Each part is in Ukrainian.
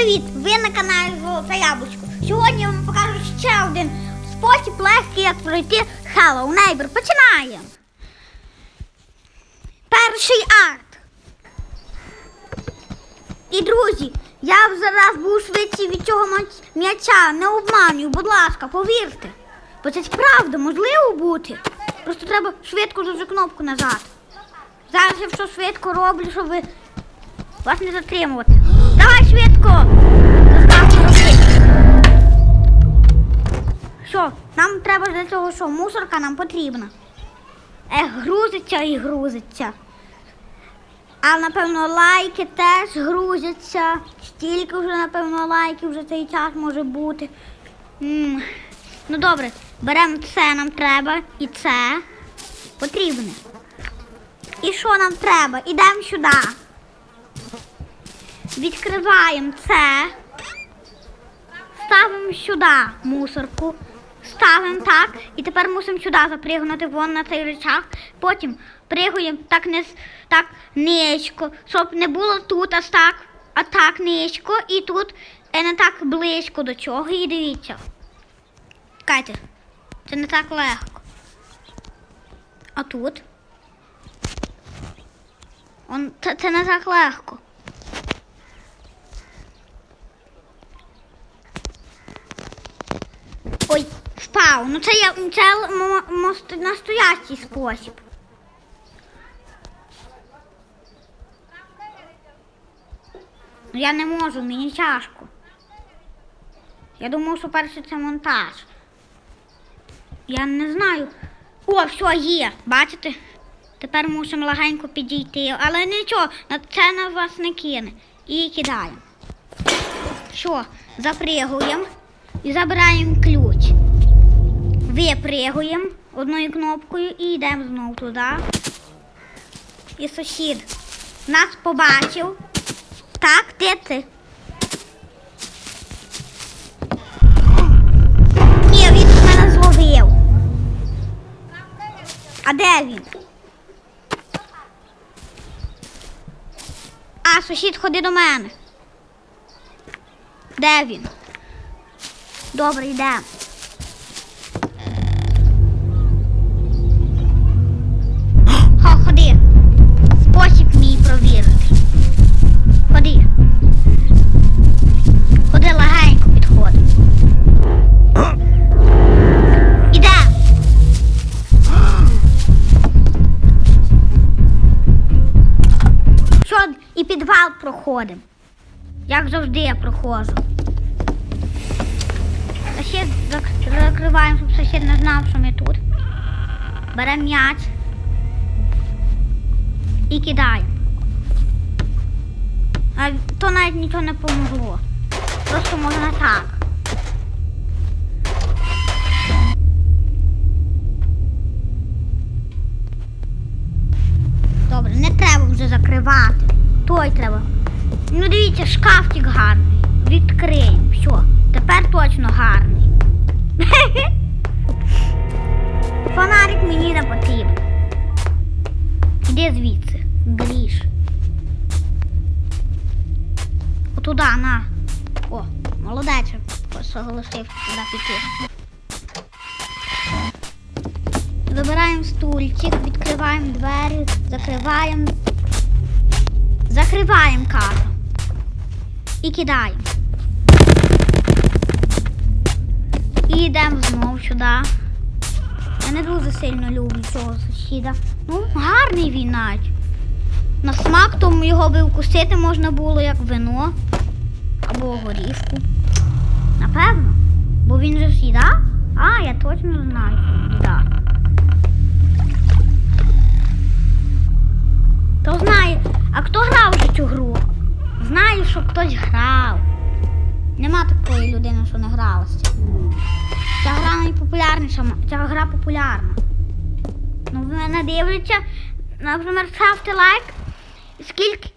Привіт! Ви на каналі Золоте Яблучко. Сьогодні я вам покажу ще один спосіб легкий, як пройти Hello Neighbor. Починаємо. Перший арт. І друзі, я б зараз був швидше від цього м'яча. Не обманюю, будь ласка, повірте. Бо це правда, можливо бути. Просто треба швидко дуже кнопку нажати. Зараз я все швидко роблю, щоб ви вас не затримувати. Що? Мусорка нам потрібна. Ех, грузиться і грузиться. А напевно лайки теж грузяться. Стільки вже, напевно, лайків вже цей час може бути. м Ну добре, беремо це нам треба і це потрібне. І що нам треба? Ідемо сюди. Відкриваємо це. Ставимо сюди мусорку. Ставимо так. І тепер мусимо сюди запригнути вон на цей речах. Потім пригуємо так не так низько, щоб не було тут аж так, а так низько. І тут е, не так близько до цього. І дивіться. Чекайте, це не так легко. А тут? Он, це, це не так легко. Впав. Ну це я це настоящий спосіб. Ну я не можу, мені тяжко. Я думав, що перше це монтаж. Я не знаю. О, все є, бачите? Тепер мусимо легенько підійти. Але нічого, це на вас не кине. І кидаємо. Що, запригуємо і забираємо ключ. Випригуємо одною кнопкою і йдемо знову туди. І сусід нас побачив. Так, де ти? Ні, він мене зловив. А де він? А, сусід, ходи до мене. Де він? Добре, йдемо. Хо, ходи. Спосіб мій провірити. Ходи. Ходи легенько підходи. Іде. Що, і підвал проходимо. Як завжди я проходжу. Сусід зак- закриваємо, щоб сусід не знав, що ми тут. Беремо м'яч і кидаємо. А то навіть нічого не помогло. Просто можна так. Добре, не треба вже закривати. Той треба. Ну дивіться, шкафчик гарний. Відкриємо. Все, тепер точно гарний. Отуда, на. О, молодець, соголосив туди піти. Забираємо стульчик, відкриваємо двері, закриваємо. Закриваємо кажу. І кидаємо. І йдемо знову сюди. Я не дуже сильно люблю цього сусіда. Ну, гарний він навіть. На смак тому його би вкусити можна було як вино або горішку. Напевно. Бо він же ж їда? А, я точно знаю, що їда. То знає. А хто грав вже цю гру? Знаю, що хтось грав. Нема такої людини, що не гралася. Ця гра найпопулярніша, ця гра популярна. Ну, ви мене дивляться. Наприклад, ставте лайк. Скільки.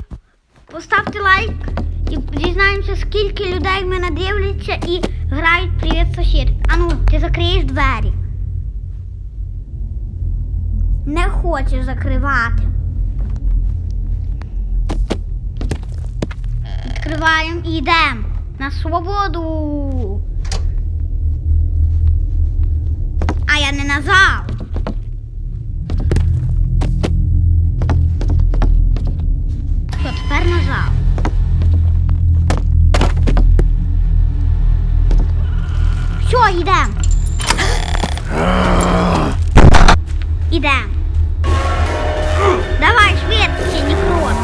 Поставте лайк і дізнаємося, скільки людей мене дивляться і грають привіт сусід. Ану, ти закриєш двері. Не хочеш закривати. Відкриваємо і йдемо. На свободу. А я не назав. йдемо. Ідем. Давай швидше, Нікрон.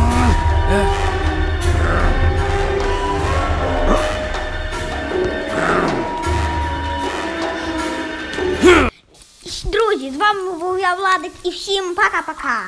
Друзі, з вами був я Владик і всім пока-пока.